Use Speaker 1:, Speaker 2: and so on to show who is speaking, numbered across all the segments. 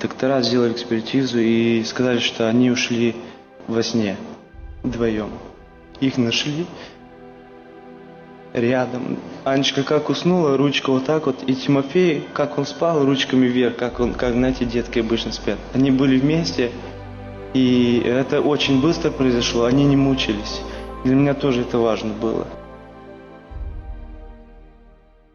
Speaker 1: доктора сделали экспертизу и сказали, что они ушли во сне вдвоем. Их нашли рядом. Анечка как уснула, ручка вот так вот, и Тимофей, как он спал, ручками вверх, как он, как, знаете, детки обычно спят. Они были вместе, и это очень быстро произошло, они не мучились. Для меня тоже это важно было.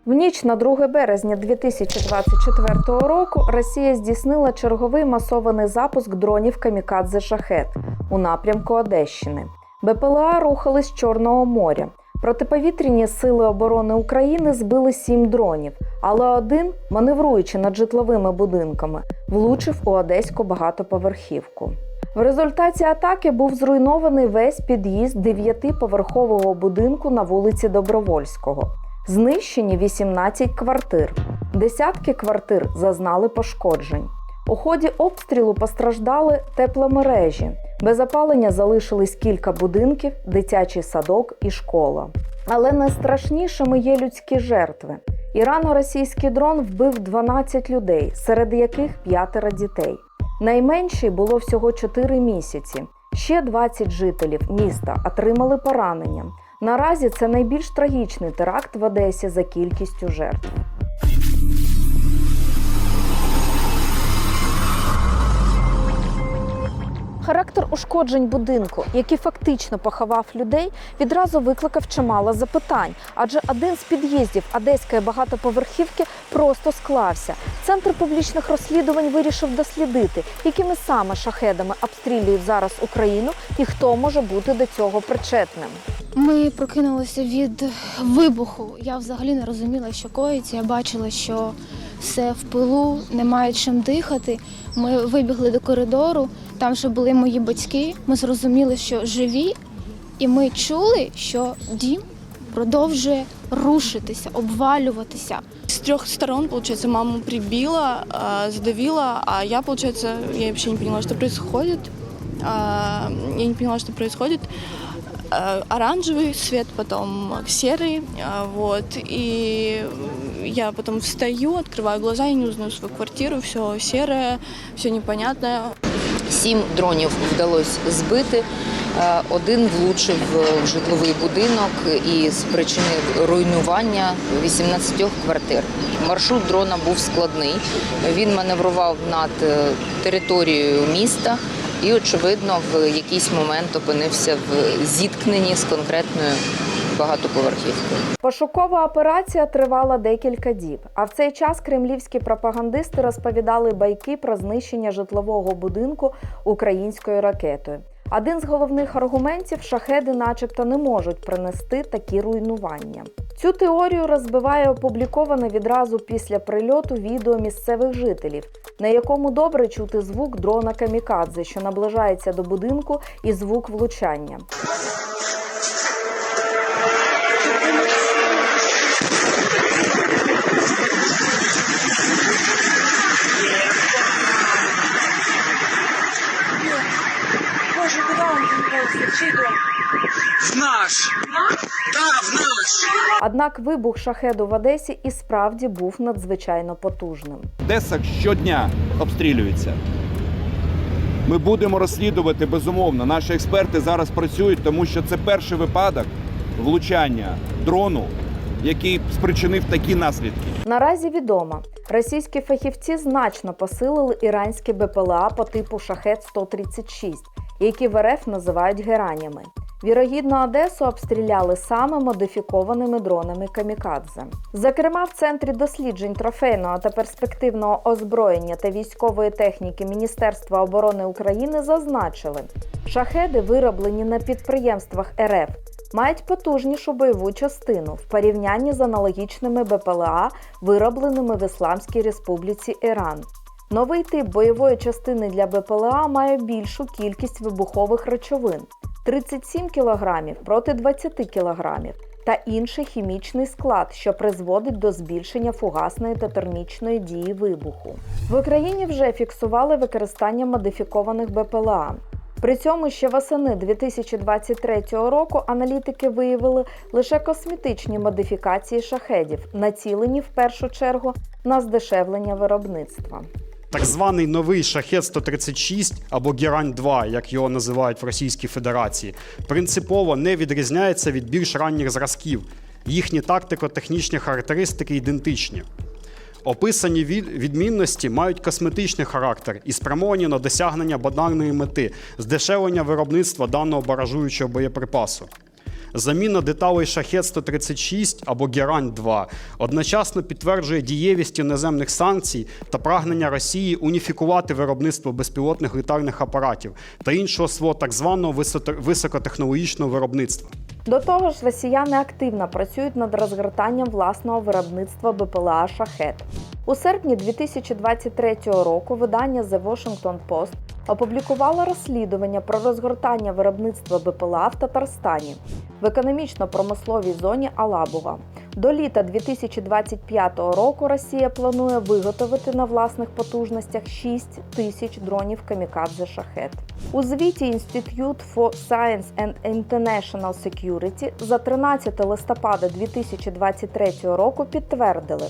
Speaker 2: В ніч на 2 березня 2024 року Росія здійснила черговий масований запуск дронів камікадзе шахет у напрямку Одещини. БПЛА рухались з Чорного моря. Протиповітряні сили оборони України збили сім дронів, але один, маневруючи над житловими будинками, влучив у одеську багатоповерхівку. В результаті атаки був зруйнований весь під'їзд дев'ятиповерхового будинку на вулиці Добровольського. Знищені 18 квартир. Десятки квартир зазнали пошкоджень. У ході обстрілу постраждали тепломережі. Без опалення залишились кілька будинків, дитячий садок і школа. Але найстрашнішими є людські жертви. Ірано-російський дрон вбив 12 людей, серед яких п'ятеро дітей. Найменшій було всього 4 місяці. Ще 20 жителів міста отримали поранення. Наразі це найбільш трагічний теракт в Одесі за кількістю жертв. Характер ушкоджень будинку, який фактично поховав людей, відразу викликав чимало запитань, адже один з під'їздів одеської багатоповерхівки просто склався. Центр публічних розслідувань вирішив дослідити, якими саме шахедами обстрілюють зараз Україну і хто може бути до цього причетним.
Speaker 3: Ми прокинулися від вибуху. Я взагалі не розуміла, що коїться. Я бачила, що все в пилу, немає чим дихати. Ми вибігли до коридору, там вже були мої батьки. Ми зрозуміли, що живі, і ми чули, що дім продовжує рушитися, обвалюватися.
Speaker 4: С трех сторон, получается, маму прибила, а, задавила, а я, получается, я вообще не поняла, что происходит. А, Я не поняла, что происходит. А, Оранжевый свет, потом серый, а, вот, и я потом встаю, открываю глаза и не узнаю свою квартиру, все серое, все непонятное.
Speaker 5: Сім дронів вдалося збити. Е, Один влучив в житловий будинок і спричинив руйнування 18 квартир. Маршрут дрона був складний. Він маневрував над е, територією міста і, очевидно, в якийсь момент опинився в зіткненні з конкретною багатоповерхівкою.
Speaker 2: Пошукова операція тривала декілька діб. А в цей час кремлівські пропагандисти розповідали байки про знищення житлового будинку українською ракетою. Один з головних аргументів шахеди, начебто, не можуть принести такі руйнування. Цю теорію розбиває опубліковане відразу після прильоту відео місцевих жителів, на якому добре чути звук дрона камікадзе, що наближається до будинку, і звук влучання. Однак вибух шахеду в Одесі і справді був надзвичайно потужним.
Speaker 6: Одеса щодня обстрілюється. Ми будемо розслідувати безумовно. Наші експерти зараз працюють, тому що це перший випадок влучання дрону, який спричинив такі наслідки.
Speaker 2: Наразі відомо, російські фахівці значно посилили іранські БПЛА по типу шахет 136 які в РФ називають геранями. Вірогідно, Одесу обстріляли саме модифікованими дронами камікадзе. Зокрема, в центрі досліджень трофейного та перспективного озброєння та військової техніки Міністерства оборони України зазначили, шахеди, вироблені на підприємствах РФ, мають потужнішу бойову частину в порівнянні з аналогічними БПЛА, виробленими в Ісламській Республіці Іран. Новий тип бойової частини для БПЛА має більшу кількість вибухових речовин 37 кг проти 20 кг та інший хімічний склад, що призводить до збільшення фугасної та термічної дії вибуху. В Україні вже фіксували використання модифікованих БПЛА. При цьому ще восени 2023 року аналітики виявили лише косметичні модифікації шахедів, націлені в першу чергу на здешевлення виробництва.
Speaker 7: Так званий новий шахет 136 або Герань 2, як його називають в Російській Федерації, принципово не відрізняється від більш ранніх зразків. Їхні тактико-технічні характеристики ідентичні. Описані від- відмінності мають косметичний характер і спрямовані на досягнення банальної мети здешевлення виробництва даного баражуючого боєприпасу. Заміна деталей шахет 136 або Герань 2 одночасно підтверджує дієвість іноземних санкцій та прагнення Росії уніфікувати виробництво безпілотних літальних апаратів та іншого свого так званого високотехнологічного виробництва.
Speaker 2: До того ж, росіяни активно працюють над розгортанням власного виробництва БПЛА Шахет. У серпні 2023 року видання The Washington Post опублікувало розслідування про розгортання виробництва БПЛА в Татарстані в економічно-промисловій зоні Алабуга. До літа 2025 року Росія планує виготовити на власних потужностях 6 тисяч дронів камікадзе шахет. У звіті Institute for Science and International Security за 13 листопада 2023 року підтвердили,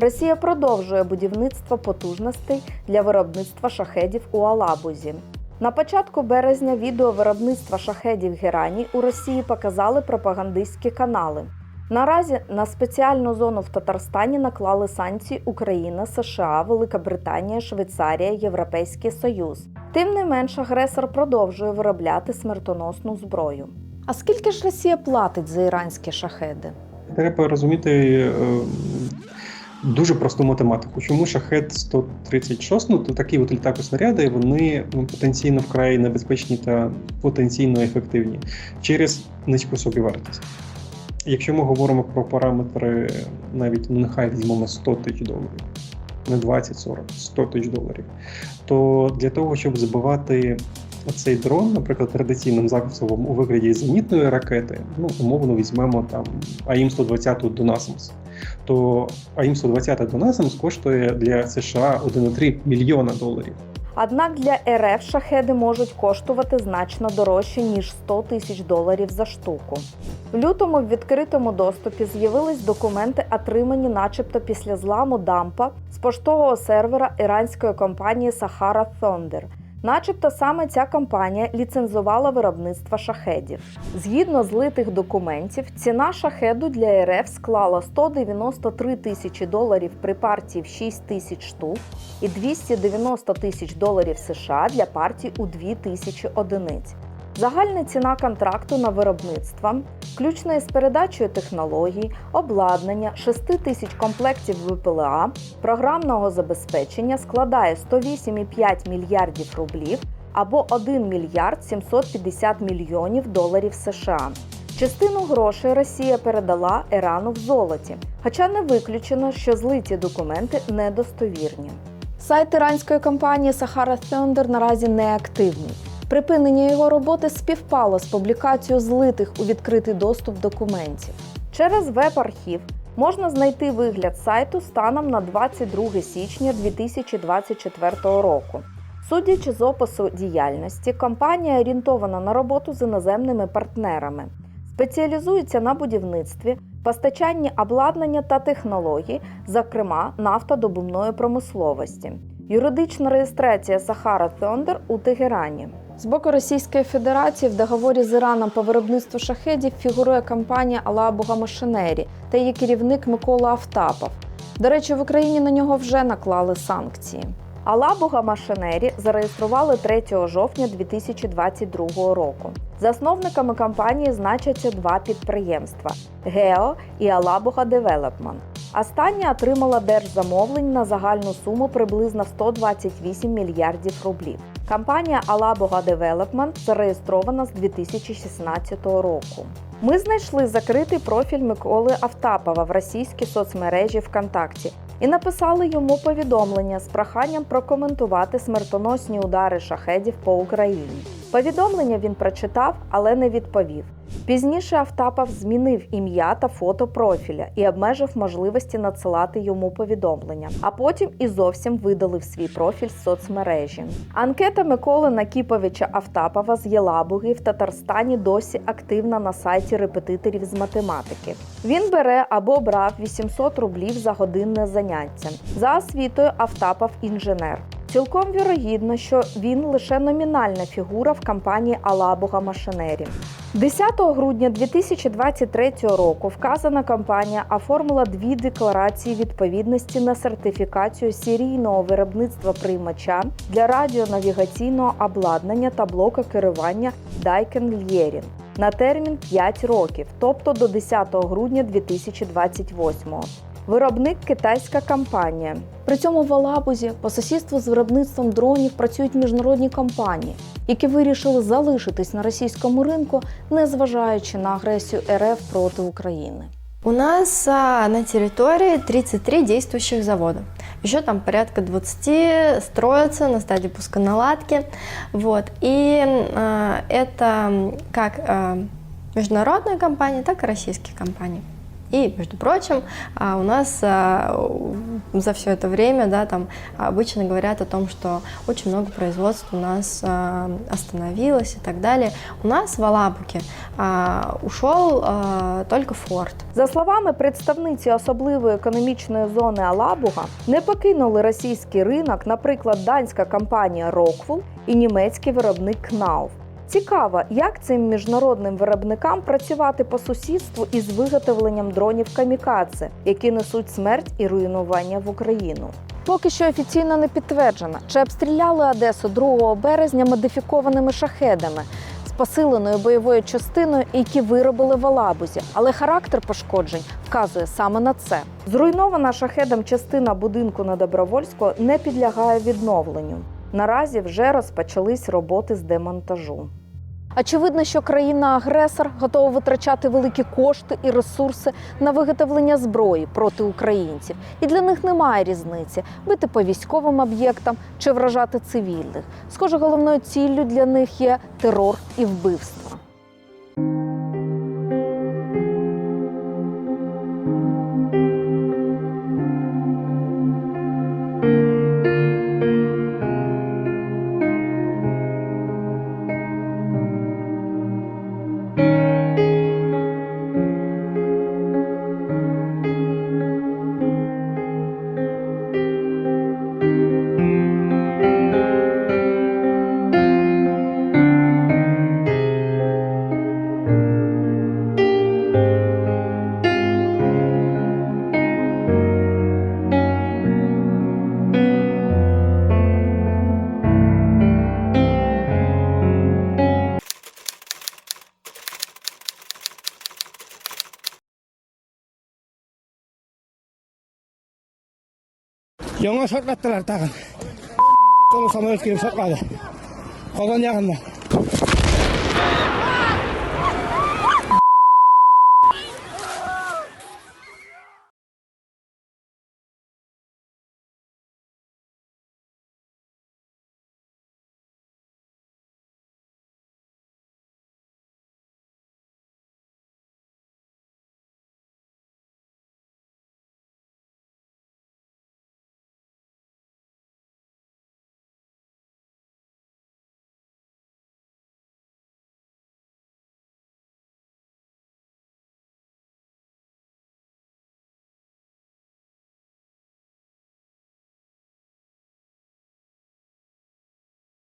Speaker 2: Росія продовжує будівництво потужностей для виробництва шахедів у Алабузі. На початку березня відео виробництва шахедів Герані у Росії показали пропагандистські канали. Наразі на спеціальну зону в Татарстані наклали санкції Україна, США, Велика Британія, Швейцарія, Європейський Союз. Тим не менш, агресор продовжує виробляти смертоносну зброю. А скільки ж Росія платить за іранські шахеди?
Speaker 8: Треба розуміти е, дуже просту математику. Чому шахет 136, ну то такі от літако-снаряди, вони ну, потенційно вкрай небезпечні та потенційно ефективні через низьку собівартість. Якщо ми говоримо про параметри, навіть ну, нехай візьмемо 100 тисяч доларів, не 20-40, 100 тисяч доларів, то для того, щоб збивати цей дрон, наприклад, традиційним засобом у вигляді зенітної ракети, ну умовно візьмемо там АІМ-120 до NASAMS, то АІМ-120 до NASAMS коштує для США 1,3 мільйона доларів.
Speaker 2: Однак для РФ шахеди можуть коштувати значно дорожче ніж 100 тисяч доларів за штуку. В лютому в відкритому доступі з'явились документи, отримані, начебто, після зламу дампа з поштового сервера іранської компанії Sahara Thunder. Начебто саме ця компанія ліцензувала виробництво шахедів. Згідно злитих документів, ціна шахеду для РФ склала 193 тисячі доларів при партії в 6 тисяч штук і 290 тисяч доларів США для партій у 2 тисячі одиниць. Загальна ціна контракту на виробництво, включно із передачею технологій, обладнання, 6 тисяч комплектів ВПЛА, програмного забезпечення складає 108,5 мільярдів рублів або 1 мільярд 750 мільйонів доларів США. Частину грошей Росія передала Ірану в золоті, хоча не виключено, що злиті документи недостовірні. Сайт іранської компанії Sahara Thunder наразі не активний. Припинення його роботи співпало з публікацією злитих у відкритий доступ документів. Через веб-архів можна знайти вигляд сайту станом на 22 січня 2024 року. Судячи з опису діяльності, компанія орієнтована на роботу з іноземними партнерами, спеціалізується на будівництві, постачанні обладнання та технологій, зокрема нафтодобувної промисловості. Юридична реєстрація Sahara Thunder у Тегерані. З боку Російської Федерації в договорі з Іраном по виробництву шахедів фігурує компанія Алабуга Машинері та її керівник Микола Автапов. До речі, в Україні на нього вже наклали санкції. Алабуга Машинері зареєстрували 3 жовтня 2022 року. Засновниками компанії значаться два підприємства Гео і Алабуга Девелопмент. Остання отримала держзамовлень на загальну суму приблизно в 128 мільярдів рублів. Компанія Alaboga Development зареєстрована з 2016 року. Ми знайшли закритий профіль Миколи Автапова в російській соцмережі ВКонтакті і написали йому повідомлення з проханням прокоментувати смертоносні удари шахедів по Україні. Повідомлення він прочитав, але не відповів. Пізніше Автапов змінив ім'я та фото профіля і обмежив можливості надсилати йому повідомлення, а потім і зовсім видалив свій профіль з соцмережі. Анкета Миколи Накіповича Автапова з Єлабуги в Татарстані досі активна на сайті репетиторів з математики. Він бере або брав 800 рублів за годинне заняття. За освітою Автапов інженер. Цілком вірогідно, що він лише номінальна фігура в кампанії Алабуга Машинері. 10 грудня 2023 року вказана компанія оформила дві декларації відповідності на сертифікацію серійного виробництва приймача для радіонавігаційного обладнання та блока керування Daikin Lierin на термін 5 років, тобто до 10 грудня 2028 Виробник китайська компанія. При цьому в Алабузі по сусідству з виробництвом дронів працюють міжнародні компанії, які вирішили залишитись на російському ринку, незважаючи на агресію РФ проти України.
Speaker 9: У нас на территории 33 действующих завода. Еще там порядка 20 строятся на стадии пусконаладки. Вот. И а, это как а, международные компании, так и российские компании. И, между прочим, у нас за все это время, да, там обычно говорят о том, что очень много производств у нас остановилось и так далее. У нас в Алабуке ушел только Форд.
Speaker 2: За словами представниці особливої економічної зони Алабуга, не покинули російський ринок, наприклад, данська компанія Rockwool і німецький виробник Knauf. Цікаво, як цим міжнародним виробникам працювати по сусідству із виготовленням дронів камікадзе, які несуть смерть і руйнування в Україну. Поки що офіційно не підтверджено, чи обстріляли Одесу 2 березня модифікованими шахедами з посиленою бойовою частиною, які виробили в Алабузі, але характер пошкоджень вказує саме на це. Зруйнована шахедом частина будинку на Добровольського не підлягає відновленню. Наразі вже розпочались роботи з демонтажу. Очевидно, що країна-агресор готова витрачати великі кошти і ресурси на виготовлення зброї проти українців, і для них немає різниці бити по військовим об'єктам чи вражати цивільних. Схоже, головною ціллю для них є терор і вбивство.
Speaker 10: Yonga şortlattılar takın. Olursam ölçkeyim şortladı. Kozan yakında.